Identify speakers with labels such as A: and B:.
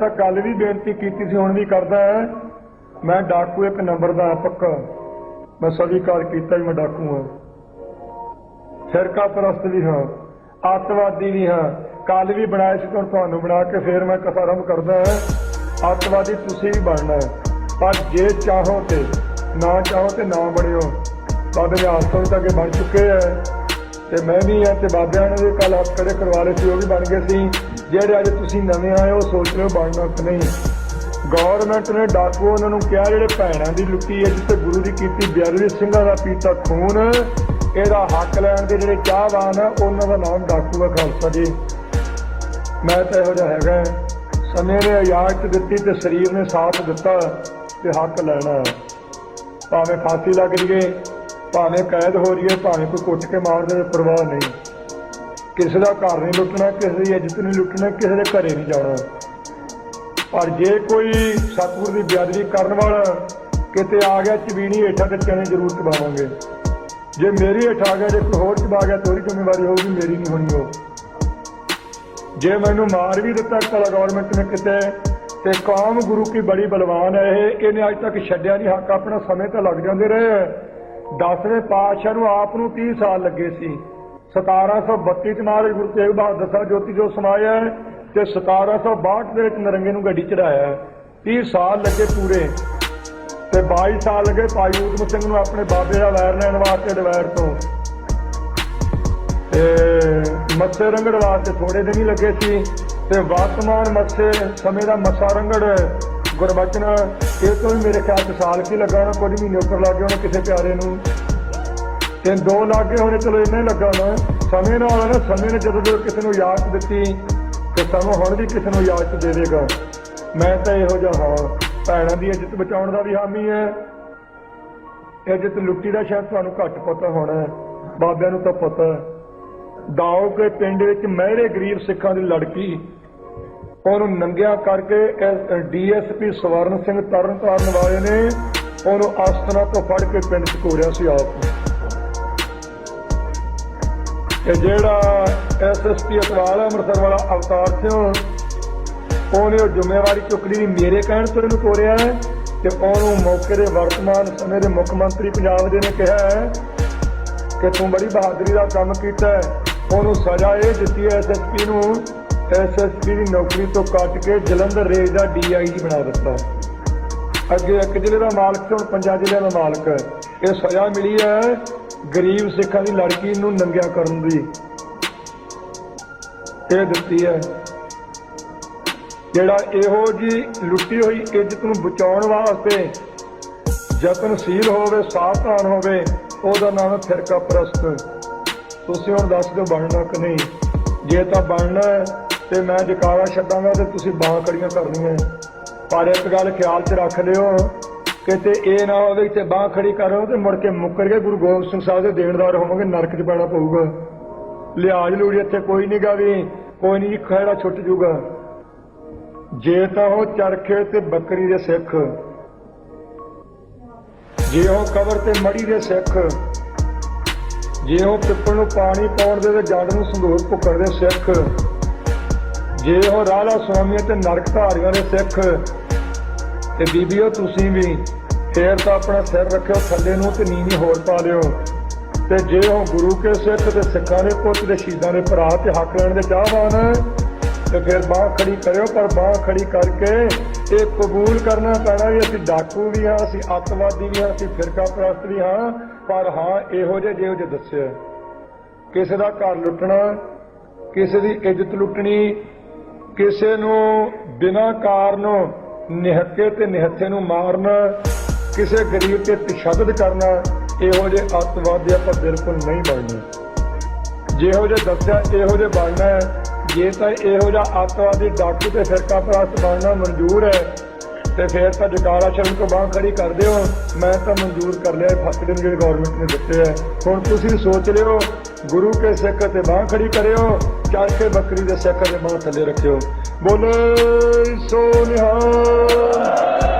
A: ਤਾਂ ਕੱਲ ਵੀ ਬੇਨਤੀ ਕੀਤੀ ਸੀ, ਹੁਣ ਵੀ ਕਰਦਾ ਹੈ। ਮੈਂ ਡਾਕੂ ਇੱਕ ਨੰਬਰ ਦਾ ਪੱਕਾ। ਮੈਂ ਸਵੀਕਾਰ ਕੀਤਾ ਹੀ ਮੈਂ ਡਾਕੂ ਹਾਂ। ਫਿਰਕਾ ਪ੍ਰਸਤ ਵੀ ਹਾਂ। ਅੱਤਵਾਦੀ ਵੀ ਹਾਂ। ਕੱਲ ਵੀ ਬਣਾਇਆ ਸੀ ਤੁਹਾਨੂੰ ਬਣਾ ਕੇ ਫੇਰ ਮੈਂ ਕਥਾ ਕਰਦਾ ਹਾਂ। ਅੱਤਵਾਦੀ ਤੁਸੀਂ ਵੀ ਬਣਨਾ ਹੈ। ਪਰ ਜੇ ਚਾਹੋ ਤੇ, ਨਾ ਚਾਹੋ ਤੇ ਨਾ ਬਣਿਓ। ਬਾਬੇ ਦੇ ਆਸਤੋਂ ਤੱਕ ਬਣ ਚੁੱਕੇ ਹੈ। ਤੇ ਮੈਂ ਵੀ ਆ ਤੇ ਬਾਬਿਆਂ ਨੇ ਕੱਲ ਹੱਥ ਖੜੇ ਕਰਵਾ ਲਏ ਸੀ, ਉਹ ਵੀ ਬਣ ਗਏ ਸੀ। ਜਿਹੜੇ ਅੱਜ ਤੁਸੀਂ ਨਵੇਂ ਆਏ ਹੋ ਸੋਚ ਰਹੇ ਹੋ ਬਣਨਾ ਕਿ ਨਹੀਂ ਗਵਰਨਮੈਂਟ ਨੇ ਡਾਕੂ ਉਹਨਾਂ ਨੂੰ ਕਿਹਾ, ਜਿਹੜੇ ਭੈਣਾਂ ਦੀ ਲੁੱਟੀ ਹੈ, ਜਿੱਥੇ ਗੁਰੂ ਦੀ ਕੀਤੀ ਬਿਆਰੀ ਸਿੰਘਾਂ ਦਾ ਪੀਤਾ ਖੂਨ, ਇਹਦਾ ਹੱਕ ਲੈਣ ਦੇ ਜਿਹੜੇ ਚਾਹਵਾਨ ਆ, ਉਹਨਾਂ ਦਾ ਨਾਮ ਡਾਕੂ ਆ ਖਾਲਸਾ ਜੀ। ਮੈਂ ਤਾਂ ਇਹੋ ਜਿਹਾ ਹੈਗਾ ਸਮੇਂ ਨੇ ਇਜਾਜ਼ਤ ਦਿੱਤੀ ਤੇ ਸਰੀਰ ਨੇ ਸਾਥ ਦਿੱਤਾ ਤੇ ਹੱਕ ਲੈਣਾ ਭਾਵੇਂ ਫਾਂਸੀ ਲੱਗ ਜੀਏ ਭਾਵੇਂ ਕੈਦ ਹੋ ਰਹੀਏ ਭਾਵੇਂ ਕੋਈ ਕੁੱਟ ਕੇ ਮਾਰ ਦੇਵੇ, ਪਰਵਾਹ ਨਹੀਂ। ਕਿਸੇ ਦਾ ਘਰ ਨਹੀਂ ਲੁੱਟਣਾ, ਕਿਸੇ ਦੀ ਇੱਜ਼ਤ ਨਹੀਂ ਲੁੱਟਣਾ, ਕਿਸੇ ਦੇ ਘਰੇ ਨਹੀਂ ਜਾਣਾ। ਪਰ ਜੇ ਕੋਈ ਸਤਿਗੁਰ ਦੀ ਬਿਆਦਰੀ ਕਰਨ ਵਾਲਾ ਕਿਤੇ ਆ ਗਿਆ ਚਬੀਣੀ ਹੇਠਾਂ ਤੇ ਚਣੇ ਜ਼ਰੂਰ ਚਬਾਵਾਂਗੇ। ਜੇ ਮੇਰੀ ਹੇਠ ਆ ਗਿਆ, ਜੇ ਕੋਈ ਹੋਰ ਚਬਾ ਗਿਆ, ਤੋਰੀ ਜ਼ਿੰਮੇਵਾਰੀ ਹੋਊਗੀ, ਮੇਰੀ ਨਹੀਂ ਹੋਣੀ ਉਹ। ਜੇ ਮੈਨੂੰ ਮਾਰ ਵੀ ਦਿੱਤਾ ਕਲਾ ਗਵਰਨਮੈਂਟ ਨੇ ਕਿਤੇ, ਤੇ ਕੌਮ ਗੁਰੂ ਕੀ ਬੜੀ ਬਲਵਾਨ ਹੈ ਇਹ, ਇਹਨੇ ਅੱਜ ਤੱਕ ਛੱਡਿਆ ਨਹੀਂ, ਹੱਕ ਆਪਣਾ ਸਮੇਂ ਤਾਂ ਲੱਗ ਜਾਂਦੇ ਰਹੇ। ਦਸਵੇਂ ਪਾਤਸ਼ਾਹ ਨੂੰ ਆਪ ਨੂੰ 30 ਸਾਲ ਲੱਗੇ ਸੀ। 1732 ਚ ਮਹਾਰਾਜ ਗੁਰੂ ਤੇਗ ਬਹਾਦਰ ਸਾਹਿਬ ਜੋਤੀ ਜੋ ਸਮਾਇਆ ਹੈ ਤੇ 1762 ਦੇ ਵਿੱਚ ਨਰੰਗੇ ਨੂੰ ਗੱਡੀ ਚੜਾਇਆ 30 ਸਾਲ ਲੱਗੇ ਪੂਰੇ ਤੇ 22 ਸਾਲ ਲੱਗੇ ਭਾਈ ਊਧਮ ਸਿੰਘ ਨੂੰ ਆਪਣੇ ਬਾਬੇ ਦਾ ਵੈਰ ਲੈਣ ਵਾਸਤੇ ਡਵੈਰ ਤੋਂ। ਤੇ ਮੱਸੇ ਰੰਗੜ ਵਾਸਤੇ ਥੋੜੇ ਦਿਨ ਹੀ ਲੱਗੇ ਸੀ ਤੇ ਵਰਤਮਾਨ ਮੱਸੇ ਸਮੇਂ ਦਾ ਮੱਸਾ ਰੰਗੜ ਗੁਰਬਚਨ, ਇਹ ਤੋਂ ਵੀ ਮੇਰੇ ਖਿਆਲ ਚ ਸਾਲ ਕੀ ਲੱਗਾ ਹੋਣਾ, ਕੁਝ ਮਹੀਨੇ ਉੱਪਰ ਲੱਗੇ ਹੋਣੇ ਕਿਸੇ ਪਿਆਰੇ ਨੂੰ। ਤੇ ਦੋ ਲਾਗੇ ਹੋਣੇ, ਚਲੋ ਇੰਨਾ ਲੱਗਾ ਹੋਣਾ। ਸਮੇਂ ਨਾਲ ਨਾ, ਸਮੇਂ ਨੇ ਜਦੋਂ ਜਦੋਂ ਕਿਸੇ ਨੂੰ ਇਜਾਜ਼ਤ ਦਿੱਤੀ, ਤੇ ਸਾਨੂੰ ਹੁਣ ਵੀ ਕਿਸੇ ਨੂੰ ਇਜਾਜ਼ਤ ਦੇ ਦੇਗਾ ਮੈਂ ਤਾਂ ਇਹੋ ਜਿਹਾ ਹਾਂ। ਭੈਣਾਂ ਦੀ ਇੱਜ਼ਤ ਬਚਾਉਣ ਦਾ ਵੀ ਹਾਮੀ ਹੈ। ਇੱਜ਼ਤ ਲੁੱਟੀ ਦਾ ਸ਼ਾਇਦ ਤੁਹਾਨੂੰ ਘੱਟ ਪਤਾ ਹੋਣਾ ਬਾਬਿਆਂ ਨੂੰ ਤਾਂ ਪਤਾ ਹੈ। ਕੇ ਪਿੰਡ ਵਿੱਚ ਮਹਿਰੇ ਗਰੀਬ ਸਿੱਖਾਂ ਦੀ ਲੜਕੀ, ਉਹਨੂੰ ਨੰਗਿਆ ਕਰਕੇ ਡੀਐਸਪੀ ਸਵਰਨ ਸਿੰਘ ਤਰਨਤਾਰਨ ਵਾਲੇ ਨੇ ਉਹਨੂੰ ਆਸਤਨਾ ਤੋਂ ਫੜ ਕੇ ਪਿੰਡ ਚ ਕੋਰਿਆ ਸੀ ਆਪ ਤੇ ਜਿਹੜਾ ਐਸਐਸਪੀ ਅਟਵਾਲ ਅੰਮ੍ਰਿਤਸਰ ਵਾਲਾ ਅਵਤਾਰ ਸਿੰਘ, ਉਹਨੇ ਉਹ ਜ਼ਿੰਮੇਵਾਰੀ ਚੁੱਕਣੀ ਮੇਰੇ ਕਹਿਣ ਤੋਂ ਇਹਨੂੰ ਤੋਰਿਆ ਹੈ ਤੇ ਉਹਨੂੰ ਮੌਕੇ ਦੇ ਵਰਤਮਾਨ ਸਮੇਂ ਦੇ ਮੁੱਖ ਮੰਤਰੀ ਪੰਜਾਬ ਦੇ ਨੇ ਕਿਹਾ ਹੈ ਕਿ ਤੂੰ ਬੜੀ ਬਹਾਦਰੀ ਦਾ ਕੰਮ ਕੀਤਾ ਹੈ। ਉਹਨੂੰ ਸਜ਼ਾ ਇਹ ਦਿੱਤੀ ਹੈ ਐਸਐਸਪੀ ਨੂੰ ਐਸਐਸਪੀ ਦੀ ਨੌਕਰੀ ਤੋਂ ਕੱਟ ਕੇ ਜਲੰਧਰ ਰੇਂਜ ਦਾ ਡੀਆਈਜੀ ਬਣਾ ਦਿੱਤਾ। ਅੱਗੇ ਇੱਕ ਜ਼ਿਲ੍ਹੇ ਦਾ ਮਾਲਕ ਤੇ ਹੁਣ ਪੰਜਾਂ ਜ਼ਿਲ੍ਹਿਆਂ ਦਾ ਮਾਲਕ ਇਹ ਸਜ਼ਾ ਮਿਲੀ ਹੈ ਗਰੀਬ ਸਿੱਖਾਂ ਦੀ ਲੜਕੀ ਨੂੰ ਨੰਗਿਆ ਕਰਨ ਦੀ ਇਹ ਦਿੱਤੀ ਹੈ। ਜਿਹੜਾ ਇਹੋ ਜੀ ਲੁੱਟੀ ਹੋਈ ਇੱਜ਼ਤ ਨੂੰ ਬਚਾਉਣ ਵਾਸਤੇ ਯਤਨਸ਼ੀਲ ਹੋਵੇ, ਸਾਵਧਾਨ ਹੋਵੇ, ਉਹਦਾ ਨਾਮ ਹੈ ਫਿਰਕਾ ਪ੍ਰਸਤ। ਤੁਸੀਂ ਹੁਣ ਦੱਸ ਦਿਓ ਬਣਨਾ ਕਿ ਨਹੀਂ। ਜੇ ਤਾਂ ਬਣਨਾ ਤੇ ਮੈਂ ਜਕਾਰਾ ਛੱਡਾਂਗਾ ਤੇ ਤੁਸੀਂ ਬਾਹਾਂ ਕੜੀਆਂ ਕਰਨੀਆਂ। ਪਰ ਇੱਕ ਗੱਲ ਖਿਆਲ 'ਚ ਰੱਖ ਲਿਓ ਕਿਤੇ ਇਹ ਨਾ ਹੋਵੇ ਕਿ ਬਾਹ ਖੜੀ ਕਰੋ ਤੇ ਮੁੜ ਕੇ ਮੁੱਕਰ ਕੇ ਗੁਰੂ ਗੋਬਿੰਦ ਸਿੰਘ ਸਾਹਿਬ ਦੇ ਦੇਣਦਾਰ ਹੋਵਾਂਗੇ, ਨਰਕ 'ਚ ਪੈਣਾ ਪਊਗਾ। ਲਿਹਾਜ਼ ਲੂੜੀ ਇੱਥੇ ਕੋਈ ਨਹੀਂ ਗਾ ਕੋਈ ਨਹੀਂ ਖੜਾ ਛੁੱਟ ਜੂਗਾ। ਜੇ ਤਾਂ ਉਹ ਚਰਖੇ ਤੇ ਬੱਕਰੀ ਦੇ ਸਿੱਖ। ਜੇ ਉਹ ਕਬਰ ਤੇ ਮੜੀ ਦੇ ਸਿੱਖ। ਜੇ ਉਹ ਪਿੱਪਲ ਨੂੰ ਪਾਣੀ ਪਾਉਣ ਦੇ ਤੇ ਜੜ ਨੂੰ ਸੰਦੂਕ ਭੁੱਕਰ ਦੇ ਸਿੱਖ। ਜੇ ਉਹ ਰਾਲਾ ਸੁਆਮੀਆਂ ਤੇ ਨਰਕ ਧਾਰੀਆਂ ਦੇ ਸਿੱਖ। ਤੇ ਬੀਬੀਓ ਤੁਸੀਂ ਵੀ ਫੇਰ ਤਾਂ ਆਪਣਾ ਸਿਰ ਰੱਖਿਓ, ਥੱਲੇ ਨੂੰ ਤੇ ਨੀਵੀਂ ਹੋਰ ਪਾ ਲਿਓ। ਤੇ ਜੇ ਉਹ ਗੁਰੂ ਕੇ ਸਿੱਖ ਤੇ ਸਿੱਖਾਂ ਦੇ ਪੁੱਤ ਤੇ ਸ਼ਹੀਦਾਂ ਦੇ ਭਰਾ ਤੇ ਹੱਕ ਲੈਣ ਦੇ ਚਾਹਵਾਨ, ਤੇ ਫਿਰ ਬਾਹ ਖੜੀ ਕਰਿਓ, ਪਰ ਬਾਹ ਖੜੀ ਕਰਕੇ ਇਹ ਕਬੂਲ ਕਰਨਾ ਪੈਣਾ ਵੀ ਅਸੀਂ ਡਾਕੂ ਵੀ ਹਾਂ, ਅਸੀਂ ਅੱਤਵਾਦੀ ਵੀ ਹਾਂ, ਅਸੀਂ ਫਿਰਕਾ ਪ੍ਰਸਤ ਵੀ ਹਾਂ, ਪਰ ਹਾਂ, ਇਹੋ ਜਿਹੇ ਜਿਹੋ ਜਿਹੇ ਦੱਸਿਆ। ਕਿਸੇ ਦਾ ਘਰ ਲੁੱਟਣਾ, ਕਿਸੇ ਦੀ ਇੱਜ਼ਤ ਲੁੱਟਣੀ, ਕਿਸੇ ਨੂੰ ਬਿਨਾਂ ਕਾਰਨ ਨਿਹੱਕੇ ਤੇ ਨਿਹੱਥੇ ਨੂੰ ਮਾਰਨਾ, ਕਿਸੇ ਗਰੀਬ ਤੇ ਤਸ਼ੱਦਦ ਕਰਨਾ, ਇਹੋ ਜਿਹੇ ਅੱਤਵਾਦੀ ਆਪਾਂ ਬਿਲਕੁਲ ਨਹੀਂ ਬਣਨਾ। ਜਿਹੋ ਜਿਹਾ ਦੱਸਿਆ, ਇਹੋ ਜਿਹਾ ਬਣਨਾ ਹੈ। ਜੇ ਤਾਂ ਇਹੋ ਜਿਹਾ ਅੱਤਵਾਦੀ ਡਾਕੂ ਤੇ ਫਿਰਕਾ ਪ੍ਰਸਤ ਬਣਨਾ ਮਨਜ਼ੂਰ ਹੈ ਤੇ ਫਿਰ ਤਾਂ ਜਕਾਰਾ ਸ਼ਰਮ ਤੋਂ ਬਾਹਰ ਖੜੀ ਕਰ ਦਿਓ ਮੈਂ ਤਾਂ ਮਨਜ਼ੂਰ ਕਰ ਲਿਆ ਇਹ ਫਸਲੇ ਨੂੰ ਜਿਹੜੇ ਗਵਰਨਮੈਂਟ ਨੇ ਦਿੱਤੇ ਹੈ ਹੁਣ ਤੁਸੀਂ ਸੋਚ ਲਿਓ, ਗੁਰੂ ਕੇ ਸਿੱਖ ਤੇ ਬਾਹ ਖੜੀ ਕਰਿਓ ਚਰਖੇ ਬੱਕਰੀ ਦੇ ਸਿੱਖ ਦੇ ਬਾਹ ਥੱਲੇ ਰੱਖਿਓ। ਬੋਲੇ ਸੋ ਨਿਹਾਲ।